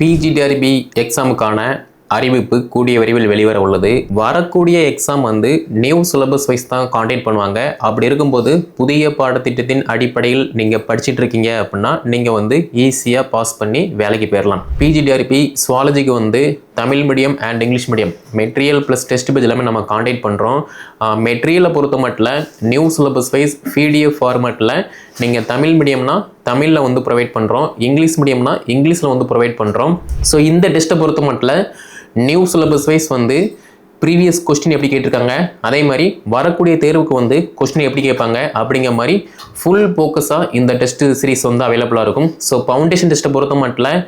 PGTRB எக்ஸாமுக்கான அறிவிப்பு கூடிய விரைவில் வெளிவர உள்ளது. வரக்கூடிய எக்ஸாம் வந்து நியூ சிலபஸ் வைஸ் தான் காண்டெக்ட் பண்ணுவாங்க. அப்படி இருக்கும்போது புதிய பாடத்திட்டத்தின் அடிப்படையில் நீங்கள் படிச்சிட்டு இருக்கீங்க அப்படின்னா நீங்கள் வந்து ஈஸியாக பாஸ் பண்ணி வேலைக்கு போயிடலாம் பிஜிடிஆர்பி சுவாலஜிக்கு வந்து Tamil medium and English medium material plus test page எல்லாமே நம்ம காண்டாக்ட் பண்ணுறோம் மெட்டீரியலை பொறுத்த மட்டும் நியூ சிலபஸ் வைஸ் பிடிஎஃப் ஃபார்மேட்டில் நீங்கள் தமிழ் மீடியம்னா தமிழில் வந்து ப்ரொவைட் பண்ணுறோம் இங்கிலீஷ் மீடியம்னா இங்கிலீஷில் வந்து ப்ரொவைட் பண்ணுறோம் ஸோ இந்த டெஸ்ட்டை பொறுத்த மட்டும் நியூ சிலபஸ் வைஸ் வந்து ப்ரீவியஸ் கொஸ்டின் எப்படி கேட்டிருக்காங்க? அதே மாதிரி வரக்கூடிய தேர்வுக்கு வந்து கொஸ்டின் எப்படி கேட்பாங்க? அப்படிங்கிற மாதிரி ஃபுல் ஃபோக்கஸாக இந்த டெஸ்ட் சீரிஸ் வந்து அவைலபிளாக இருக்கும். ஸோ ஃபவுண்டேஷன் டெஸ்ட்டை பொறுத்த மட்டும்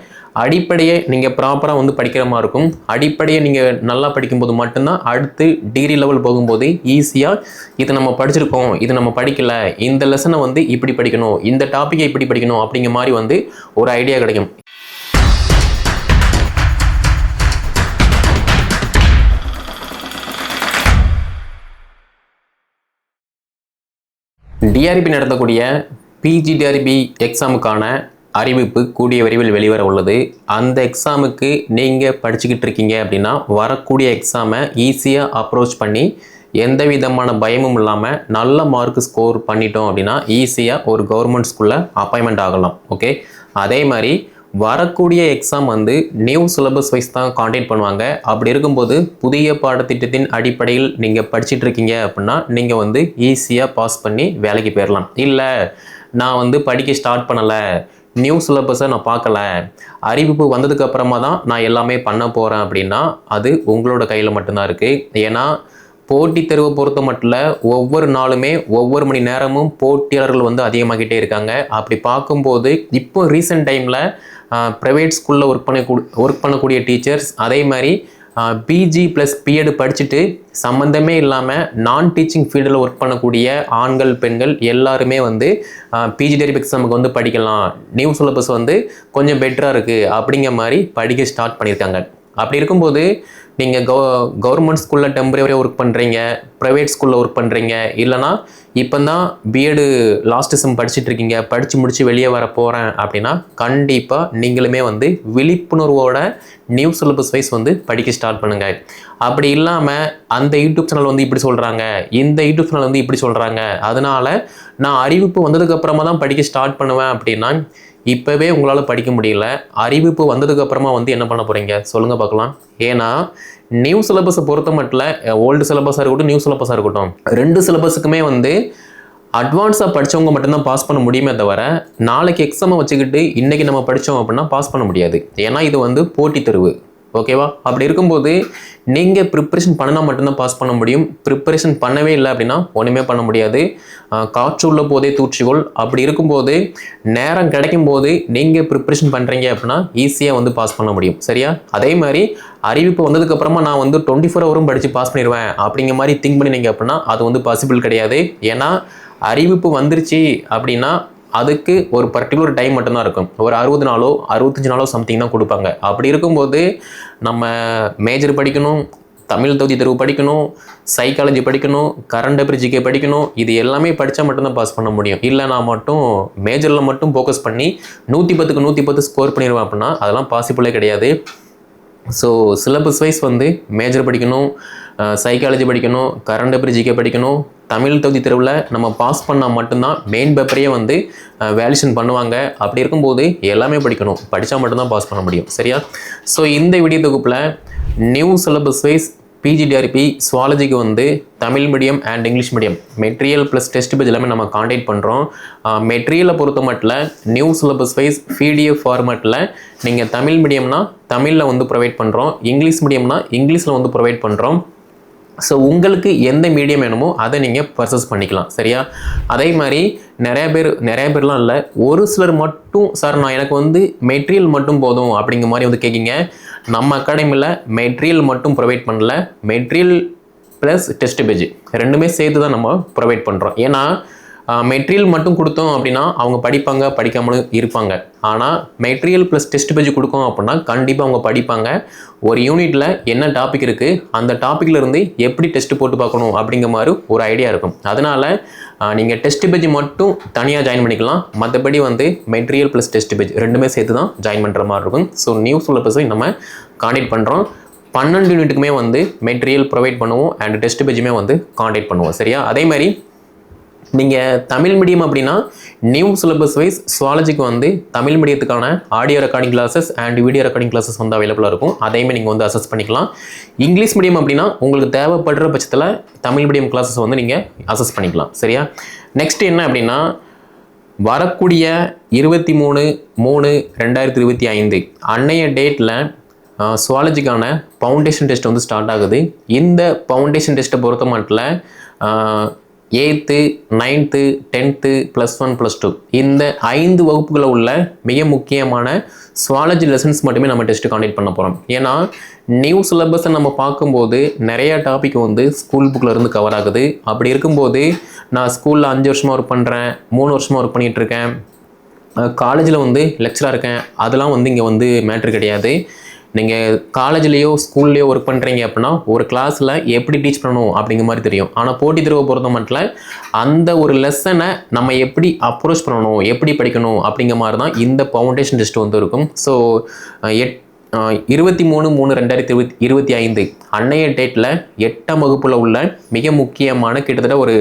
அடிப்படையை நீங்கள் ப்ராப்பராக வந்து படிக்கிற மாதிரி இருக்கும். அடிப்படையை நீங்கள் நல்லா படிக்கும்போது மட்டும்தான் அடுத்து டிகிரி லெவல் போகும்போது ஈஸியாக இது நம்ம படிச்சிருக்கோம் இது நம்ம படிக்கல இந்த லெசனை வந்து இப்படி படிக்கணும் இந்த டாப்பிக்கை இப்படி படிக்கணும் அப்படிங்கிற மாதிரி வந்து ஒரு ஐடியா கிடைக்கும். டிஆர்பி நடத்தக்கூடிய பிஜிடிஆர்பி எக்ஸாமுக்கான அறிவிப்பு கூடிய விரைவில் வெளிவர உள்ளது. அந்த எக்ஸாமுக்கு நீங்கள் படிச்சுக்கிட்டு இருக்கீங்க அப்படின்னா வரக்கூடிய எக்ஸாமை ஈஸியாக அப்ரோச் பண்ணி எந்த விதமான பயமும் இல்லாமல் நல்ல மார்க் ஸ்கோர் பண்ணிட்டோம் அப்படின்னா ஈஸியாக ஒரு கவர்மெண்ட் ஸ்கூலில் அப்பாயின்மெண்ட் ஆகலாம். ஓகே அதே மாதிரி வரக்கூடிய எக்ஸாம் வந்து நியூ சிலபஸ் வைஸ் தான் காண்டாக்ட் பண்ணுவாங்க. அப்படி இருக்கும்போது புதிய பாடத்திட்டத்தின் அடிப்படையில் நீங்கள் படிச்சுட்டு இருக்கீங்க அப்படின்னா நீங்கள் வந்து ஈஸியாக பாஸ் பண்ணி வேலைக்கு போயிடலாம் இல்லை நான் வந்து படிக்க ஸ்டார்ட் பண்ணலை. நியூ சிலபஸை நான் பார்க்கல. அறிவிப்பு வந்ததுக்கு அப்புறமா தான் நான் எல்லாமே பண்ண போகிறேன் அப்படின்னா அது உங்களோட கையில் மட்டும்தான் இருக்குது ஏன்னா போட்டித் தேர்வை பொறுத்த மட்டும் ஒவ்வொரு நாளுமே ஒவ்வொரு மணி நேரமும் போட்டியாளர்கள் வந்து அதிகமாகிட்டே இருக்காங்க. அப்படி பார்க்கும்போது இப்போ ரீசெண்ட் டைமில் ப்ரைவேட் ஸ்கூலில் ஒர்க் பண்ண ஒர்க் பண்ணக்கூடிய டீச்சர்ஸ் அதே மாதிரி பிஜி ப்ளஸ் பிஎட் படிச்சுட்டு சம்மந்தமே இல்லாமல் நான் டீச்சிங் ஃபீல்டில் ஒர்க் பண்ணக்கூடிய ஆண்கள் பெண்கள் எல்லாருமே வந்து பிஜி டெரிப் எக்ஸாமுக்கு வந்து படிக்கலாம். நியூ சிலபஸ் வந்து கொஞ்சம் பெட்டராக இருக்குது அப்படிங்கிற மாதிரி படிக்க ஸ்டார்ட் பண்ணியிருக்காங்க. அப்படி இருக்கும்போது நீங்கள் கவ கவர்மெண்ட் ஸ்கூலில் டெம்பரரியாக ஒர்க் பண்ணுறீங்க ப்ரைவேட் ஸ்கூலில் ஒர்க் பண்ணுறீங்க இல்லைனா இப்போ தான் பிஎடு லாஸ்ட் செம் படிச்சுட்டு இருக்கீங்க படித்து முடித்து வெளியே வர போகிறேன் அப்படின்னா கண்டிப்பாக நீங்களுமே வந்து விழிப்புணர்வோட நியூ சிலபஸ் வைஸ் வந்து படிக்க ஸ்டார்ட் பண்ணுங்கள் அப்படி இல்லாமல் அந்த யூடியூப் சேனல் வந்து இப்படி சொல்கிறாங்க இந்த யூடியூப் சேனல் வந்து இப்படி சொல்கிறாங்க அதனால் நான் அறிவிப்பு வந்ததுக்கப்புறமா தான் படிக்க ஸ்டார்ட் பண்ணுவேன் அப்படின்னா இப்போவே உங்களால் படிக்க முடியல. அறிவிப்பு வந்ததுக்கப்புறமா வந்து என்ன பண்ண போகிறீங்க சொல்லுங்கள் பார்க்கலாம். ஏன்னா நியூ சிலபஸை பொறுத்த மட்டும் ஓல்டு சிலபஸாக இருக்கட்டும் நியூ சிலபஸாக இருக்கட்டும் ரெண்டு சிலபஸுக்குமே வந்து அட்வான்ஸாக படித்தவங்க மட்டும்தான் பாஸ் பண்ண முடியுமே தவிர நாளைக்கு எக்ஸாமை வச்சுக்கிட்டு இன்றைக்கி நம்ம படித்தோம் அப்படின்னா பாஸ் பண்ண முடியாது. ஏன்னா இது வந்து போட்டித் தேர்வு. ஓகேவா? அப்படி இருக்கும்போது நீங்கள் ப்ரிப்பரேஷன் பண்ணினா மட்டும்தான் பாஸ் பண்ண முடியும். ப்ரிப்பரேஷன் பண்ணவே இல்லை அப்படின்னா ஒன்றுமே பண்ண முடியாது. காற்று உள்ள போதே தூற்றிக்கொள் அப்படி இருக்கும்போது நேரம் கிடைக்கும் போது நீங்கள் ப்ரிப்பரேஷன் பண்ணுறீங்க அப்படின்னா ஈஸியாக வந்து பாஸ் பண்ண முடியும். சரியா? அதே மாதிரி அறிவிப்பு வந்ததுக்கப்புறமா நான் வந்து டுவெண்ட்டி ஃபோர் ஹவரும் படித்து பாஸ் பண்ணிடுவேன் அப்படிங்கிற மாதிரி திங்க் பண்ணினீங்க அப்படின்னா அது வந்து பாசிபிள் கிடையாது. ஏன்னா அறிவிப்பு வந்துருச்சு அப்படின்னா அதுக்கு ஒரு பர்டிகுலர் டைம் மட்டும்தான் இருக்கும். ஒரு அறுபது நாளோ அறுபத்தஞ்சு நாளோ சம்திங் தான் கொடுப்பாங்க. அப்படி இருக்கும்போது நம்ம மேஜர் படிக்கணும் தமிழ் தொகுதி தேர்வு படிக்கணும் சைக்காலஜி படிக்கணும் கரண்ட் அஃபேர் ஜிகே படிக்கணும் இது எல்லாமே படித்தா மட்டும்தான் பாஸ் பண்ண முடியும். இல்லை நான் மட்டும் மேஜரில் மட்டும் ஃபோக்கஸ் பண்ணி நூற்றி பத்துக்கு நூற்றி பத்து ஸ்கோர் பண்ணிடுவேன் அப்படின்னா அதெல்லாம் பாசிபிளே கிடையாது. ஸோ சிலபஸ் வைஸ் வந்து மேஜர் படிக்கணும் சைக்காலஜி படிக்கணும் கரண்ட் அஃபேர் ஜிகே படிக்கணும். தமிழ் தொகுதி தெருவில் நம்ம பாஸ் பண்ணால் மட்டும்தான் மெயின் பேப்பரையே வந்து வேல்யூஷன் பண்ணுவாங்க. அப்படி இருக்கும்போது எல்லாமே படிக்கணும். படித்தா மட்டும்தான் பாஸ் பண்ண முடியும். சரியா? ஸோ இந்த வீடியோ தொகுப்பில் நியூ சிலபஸ் வைஸ் பிஜிடிஆர்பி சுவாலஜிக்கு வந்து Tamil medium and English medium material plus test page எல்லாமே நம்ம காண்டாக்ட் பண்ணுறோம் மெட்டீரியலை பொறுத்த மட்டும் நியூ சிலபஸ் வைஸ் பிடிஎஃப் ஃபார்மேட்டில் நீங்கள் தமிழ் மீடியம்னா தமிழில் வந்து ப்ரொவைட் பண்ணுறோம் இங்கிலீஷ் மீடியம்னா இங்கிலீஷில் வந்து ப்ரொவைட் பண்ணுறோம் ஸோ உங்களுக்கு எந்த மீடியம் வேணுமோ அதை நீங்கள் பர்சஸ் பண்ணிக்கலாம். சரியா? அதே மாதிரி நிறைய பேர் நிறைய பேர்லாம் இல்லை ஒரு சிலர் மட்டும் சார் நான் எனக்கு வந்து மெட்டீரியல் மட்டும் போதும் அப்படிங்கிற மாதிரி வந்து கேட்கிங்க நம்ம அகாடமியில் மெட்டீரியல் மட்டும் ப்ரொவைட் பண்ணல மெட்டீரியல் ப்ளஸ் டெஸ்ட் பேஜ் ரெண்டுமே சேர்த்து தான் நம்ம ப்ரொவைட் பண்ணுறோம் ஏன்னா மெட்டீரியல் மட்டும் கொடுத்தோம் அப்படின்னா அவங்க படிப்பாங்க படிக்காமலும் இருப்பாங்க. ஆனால் மெட்டீரியல் ப்ளஸ் டெஸ்ட் பேஜ் கொடுக்கோம் அப்படின்னா கண்டிப்பாக அவங்க படிப்பாங்க. ஒரு யூனிட்டில் என்ன டாபிக் இருக்குது அந்த டாப்பிக்கில் இருந்து எப்படி டெஸ்ட் போட்டு பார்க்கணும் அப்படிங்கிற மாதிரி ஒரு ஐடியா இருக்கும். அதனால் நீங்கள் டெஸ்ட் பேஜ் மட்டும் தனியாக ஜாயின் பண்ணிக்கலாம். மற்றபடி வந்து மெட்டீரியல் ப்ளஸ் டெஸ்ட் பேஜ் ரெண்டுமே சேர்த்து தான் ஜாயின் பண்ணுற மாதிரி இருக்கும். ஸோ நியூ சிலபஸை நம்ம காண்டக்ட் பண்ணுறோம் பன்னெண்டு யூனிட்டுக்குமே வந்து மெட்டீரியல் ப்ரொவைட் பண்ணுவோம் அண்ட் டெஸ்ட் பேஜுமே வந்து காண்டாக்ட் பண்ணுவோம். சரியா? அதே மாதிரி நீங்கள் தமிழ் மீடியம் அப்படின்னா நியூ சிலபஸ் வைஸ் சுவாலஜிக்கு வந்து Tamil மீடியத்துக்கான audio recording classes and video recording classes வந்து அவைலபிளாக இருக்கும். அதையுமே நீங்கள் வந்து அசஸ் பண்ணிக்கலாம். இங்கிலீஷ் மீடியம் அப்படின்னா உங்களுக்கு தேவைப்படுற பட்சத்தில் தமிழ் மீடியம் கிளாஸஸ் வந்து நீங்கள் அசஸ் பண்ணிக்கலாம். சரியா? நெக்ஸ்ட் என்ன அப்படின்னா வரக்கூடிய இருபத்தி மூணு மூணு ரெண்டாயிரத்தி இருபத்தி ஐந்து அன்னைய டேட்டில் சுவாலஜிக்கான ஃபவுண்டேஷன் டெஸ்ட் வந்து ஸ்டார்ட் ஆகுது. இந்த ஃபவுண்டேஷன் டெஸ்ட்டை பொறுத்த மட்டும் eighth ninth tenth plus one plus two இந்த ஐந்து வகுப்புகளில் உள்ள மிக முக்கியமான சுவாலஜி லெசன்ஸ் மட்டுமே நம்ம டெஸ்ட்டு காண்டக்ட் பண்ண போகிறோம் ஏன்னா நியூ சிலபஸை நம்ம பார்க்கும்போது நிறைய டாபிக் வந்து ஸ்கூல் புக்கில் இருந்து கவர் ஆகுது. அப்படி இருக்கும்போது நான் ஸ்கூலில் அஞ்சு வருஷமாக ஒர்க் பண்ணுறேன் மூணு வருஷமாக ஒர்க் பண்ணிகிட்ருக்கேன் காலேஜில் வந்து லெக்சராக இருக்கேன். அதெல்லாம் வந்து இங்கே வந்து மேட்ரு கிடையாது. நீங்கள் காலேஜ்லேயோ ஸ்கூல்லையோ ஒர்க் பண்ணுறீங்க அப்படின்னா ஒரு கிளாஸில் எப்படி டீச் பண்ணணும் அப்படிங்கிற மாதிரி தெரியும். ஆனால் போட்டித் தேர்வை பொறுத்த மட்டும் அந்த ஒரு லெசனை நம்ம எப்படி அப்ரோச் பண்ணணும் எப்படி படிக்கணும் அப்படிங்கிற மாதிரி தான் இந்த ஃபவுண்டேஷன் டெஸ்ட் வந்து இருக்கும். ஸோ எட் இருபத்தி மூணு மூணு ரெண்டாயிரத்தி இருபத்தி இருபத்தி ஐந்து அன்னைய டேட்டில் எட்டாம் வகுப்பில் உள்ள மிக முக்கியமான கிட்டத்தட்ட ஒரு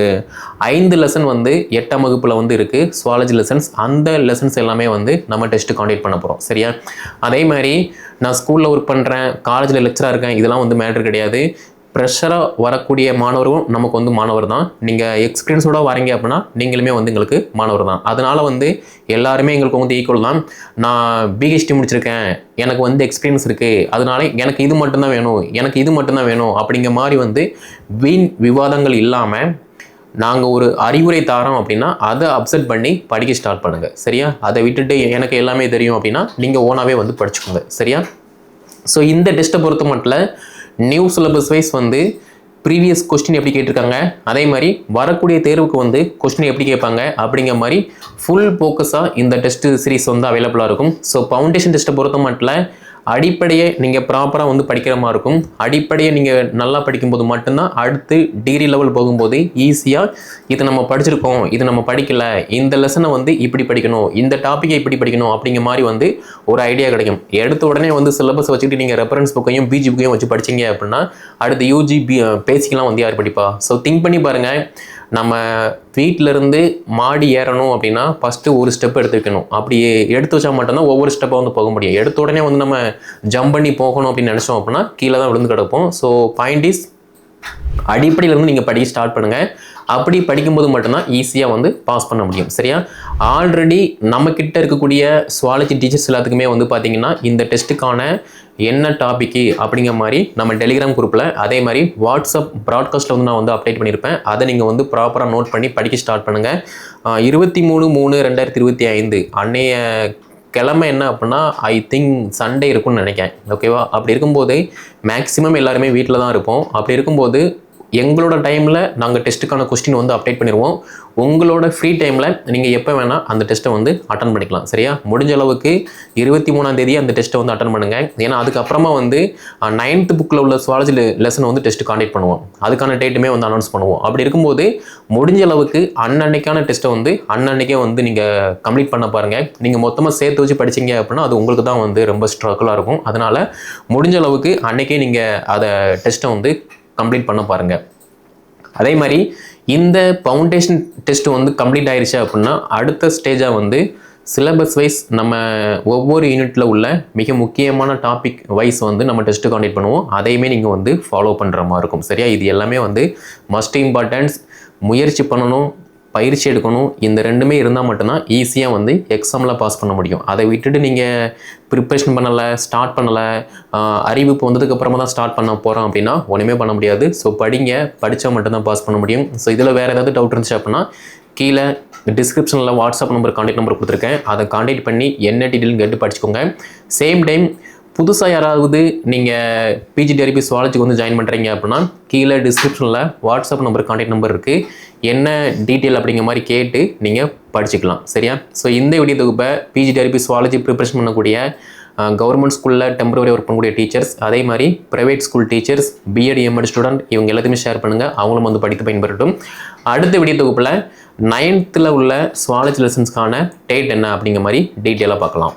ஐந்து லெசன் வந்து எட்டாம் வகுப்பில் வந்து இருக்குது சுவாலஜி லெசன்ஸ் அந்த லெசன்ஸ் எல்லாமே வந்து நம்ம டெஸ்ட்டு காண்டக்ட் பண்ண போகிறோம் சரியா? அதே மாதிரி நான் ஸ்கூலில் ஒர்க் பண்ணுறேன் காலேஜில் லெக்சராக இருக்கேன் இதெல்லாம் வந்து மேட்ரு கிடையாது. ப்ரெஷராக வரக்கூடிய மாணவரும் நமக்கு வந்து மாணவர் தான். நீங்கள் எக்ஸ்பீரியன்ஸோட வரீங்க அப்படின்னா நீங்களுமே வந்து எங்களுக்கு மாணவர் தான். அதனால் வந்து எல்லாருமே எங்களுக்கு வந்து ஈக்குவல் தான். நான் பிஹெச்டி முடிச்சிருக்கேன். எனக்கு வந்து எக்ஸ்பீரியன்ஸ் இருக்குது அதனால எனக்கு இது மட்டும்தான் வேணும். எனக்கு இது மட்டும்தான் வேணும். அப்படிங்கிற மாதிரி வந்து வீண் விவாதங்கள் இல்லாமல் நாங்கள் ஒரு அறிவுரை தாரோம் அப்படின்னா அதை அப்செட் பண்ணி படிக்க ஸ்டார்ட் பண்ணுங்கள் சரியா? அதை விட்டுட்டு எனக்கு எல்லாமே தெரியும் அப்படின்னா நீங்கள் ஓனாகவே வந்து படிச்சுக்கோங்க. சரியா? ஸோ இந்த டெஸ்ட்டை பொறுத்த மட்டும் நியூ சிலபஸ் வைஸ் வந்து ப்ரீவியஸ் கொஸ்டின் எப்படி கேட்டிருக்காங்க? அதே மாதிரி வரக்கூடிய தேர்வுக்கு வந்து கொஸ்டின் எப்படி கேட்பாங்க? அப்படிங்கிற மாதிரி ஃபுல் ஃபோக்கஸாக இந்த டெஸ்ட் சீரிஸ் வந்து அவைலபிளாக இருக்கும். ஸோ ஃபவுண்டேஷன் டெஸ்ட்டை பொறுத்த மட்டும் அடிப்படையை நீங்கள் ப்ராப்பராக வந்து படிக்கிற மாதிரி இருக்கும். அடிப்படையை நீங்கள் நல்லா படிக்கும்போது மட்டும்தான் அடுத்து டிகிரி லெவல் போகும்போது ஈஸியாக இது நம்ம படிச்சிருக்கோம் இது நம்ம படிக்கல இந்த லெசனை வந்து இப்படி படிக்கணும் இந்த டாப்பிக்கை இப்படி படிக்கணும் அப்படிங்கிற மாதிரி வந்து ஒரு ஐடியா கிடைக்கும். எடுத்த உடனே வந்து சிலபஸ் வச்சுக்கிட்டு நீங்கள் ரெஃபரன்ஸ் புக்கையும் பிஜி புக்கையும் வச்சு படிச்சீங்க அப்படின்னா அடுத்து யூஜி பி பேசிக்கலாம் வந்து யார் படிப்பா? ஸோ திங்க் பண்ணி பாருங்கள் நம்ம வீட்டிலேருந்து மாடி ஏறணும் அப்படின்னா ஃபஸ்ட்டு ஒரு ஸ்டெப் எடுத்து வைக்கணும் அப்படி எடுத்து வச்சா மட்டும்தான் ஒவ்வொரு ஸ்டெப்பாக வந்து போக முடியும். எடுத்த உடனே வந்து நம்ம ஜம்ப் பண்ணி போகணும் அப்படின்னு நினச்சோம் அப்படின்னா கீழே தான் விழுந்து கிடப்போம். ஸோ பாயிண்ட் இஸ் அடிப்படையிலேருந்து நீங்கள் படிக்க ஸ்டார்ட் பண்ணுங்கள் அப்படி படிக்கும்போது மட்டும்தான் ஈஸியாக வந்து பாஸ் பண்ண முடியும். சரியா? ஆல்ரெடி நம்மக்கிட்ட இருக்கக்கூடிய சுவாலஜி டீச்சர்ஸ் எல்லாத்துக்குமே வந்து பார்த்திங்கன்னா இந்த டெஸ்ட்டுக்கான என்ன டாபிக்கு அப்படிங்கிற மாதிரி நம்ம டெலிகிராம் குரூப்பில் அதே மாதிரி வாட்ஸ்அப் ப்ராட்காஸ்ட்டில் வந்து நான் வந்து அப்டேட் பண்ணியிருப்பேன் அதை நீங்கள் வந்து ப்ராப்பராக நோட் பண்ணி படிக்க ஸ்டார்ட் பண்ணுங்கள் இருபத்தி மூணு மூணு ரெண்டாயிரத்தி இருபத்தி ஐந்து அன்னைய கிழமை என்ன அப்படின்னா ஐ திங்க் சண்டே இருக்கும்னு நினைக்கிறேன். ஓகேவா அப்படி இருக்கும்போது மேக்ஸிமம் எல்லாருமே வீட்டில் தான் இருப்போம். அப்படி இருக்கும்போது எங்களோட டைமில் நாங்கள் டெஸ்ட்டுக்கான கொஸ்டின் வந்து அப்டேட் பண்ணிடுவோம் உங்களோட ஃப்ரீ டைமில் நீங்கள் எப்போ வேணால் அந்த டெஸ்ட்டை வந்து அட்டன் பண்ணிக்கலாம். சரியா? முடிஞ்ச அளவுக்கு இருபத்தி மூணாம் தேதி அந்த டெஸ்ட்டை வந்து அட்டன் பண்ணுங்கள் ஏன்னா அதுக்கப்புறமா வந்து நைன்த்து புக்கில் உள்ள சுவாலஜி லெசன் வந்து டெஸ்ட்டு காண்டக்ட் பண்ணுவோம். அதுக்கான டேட்டுமே வந்து அனௌன்ஸ் பண்ணுவோம். அப்படி இருக்கும்போது முடிஞ்ச அளவுக்கு அன்னன்னைக்கான டெஸ்ட்டை வந்து அன்னன்னைக்கே வந்து நீங்கள் கம்ப்ளீட் பண்ண பாருங்கள் நீங்கள் மொத்தமாக சேர்த்து வச்சு படிச்சீங்க அப்படின்னா அது உங்களுக்கு தான் வந்து ரொம்ப ஸ்ட்ரகிளாக இருக்கும். அதனால் முடிஞ்ச அளவுக்கு அன்னைக்கே நீங்கள் அதை டெஸ்ட்டை வந்து கம்ப்ளீட் பண்ண பாருங்கள் அதே மாதிரி இந்த ஃபவுண்டேஷன் டெஸ்ட் வந்து கம்ப்ளீட் ஆயிடுச்சு அப்படின்னா அடுத்த ஸ்டேஜாக வந்து சிலபஸ் வைஸ் நம்ம ஒவ்வொரு யூனிட்டில் உள்ள மிக முக்கியமான டாபிக் வைஸ் வந்து நம்ம டெஸ்ட்டு காண்டக்ட் பண்ணுவோம். அதையுமே நீங்கள் வந்து ஃபாலோ பண்ணுற மாதிரி இருக்கும். சரியா? இது எல்லாமே வந்து மஸ்ட் இம்பார்ட்டன்ஸ் முயற்சி பண்ணணும். பயிற்சி எடுக்கணும். இந்த ரெண்டுமே இருந்தால் மட்டும்தான் ஈஸியாக வந்து எக்ஸாமில் பாஸ் பண்ண முடியும். அதை விட்டுட்டு நீங்கள் ப்ரிப்ரேஷன் பண்ணலை ஸ்டார்ட் பண்ணலை அறிவிப்பு வந்ததுக்கப்புறமா தான் ஸ்டார்ட் பண்ண போகிறோம் அப்படின்னா ஒன்றுமே பண்ண முடியாது. ஸோ படிங்க. படித்தா மட்டும்தான் பாஸ் பண்ண முடியும். ஸோ இதில் வேறு ஏதாவது டவுட் இருந்துச்சு அப்படின்னா கீழே டிஸ்கிரிப்ஷனில் வாட்ஸ்அப் நம்பர் காண்டாக்ட் நம்பர் கொடுத்துருக்கேன். அதை காண்டாக்ட் பண்ணி என்ன டீட்டெயில்னு கேட்டு படிச்சுக்கோங்க. சேம் டைம் புதுசாக யாராவது நீங்கள் பிஜிடிஆர்பி சுவாலஜிக்கு வந்து ஜாயின் பண்ணுறீங்க அப்படின்னா கீழே டிஸ்கிரிப்ஷனில் வாட்ஸ்அப் நம்பர் கான்டாக்ட் நம்பர் இருக்குது என்ன டீட்டெயில் அப்படிங்கிற மாதிரி கேட்டு நீங்கள் படிச்சுக்கலாம். சரியா? ஸோ இந்த வீடியோ தொகுப்பை பிஜிடிஆர்பி சுவாலஜி ப்ரிப்பரேஷன் பண்ணக்கூடிய கவர்மெண்ட் ஸ்கூலில் டெம்பரவரி ஒர்க் பண்ணக்கூடிய டீச்சர்ஸ் அதே மாதிரி private school teachers BEd MEd student இவங்க எல்லாத்தையுமே ஷேர் பண்ணுங்கள் அவங்களும் வந்து படித்து பயன்பெறட்டும். அடுத்த வீடியோ தொகுப்பில் நைன்த்தில் உள்ள சுவாலஜி லெசன்ஸ்க்கான டேட் என்ன அப்படிங்கிற மாதிரி டீட்டெயிலாக பார்க்கலாம்.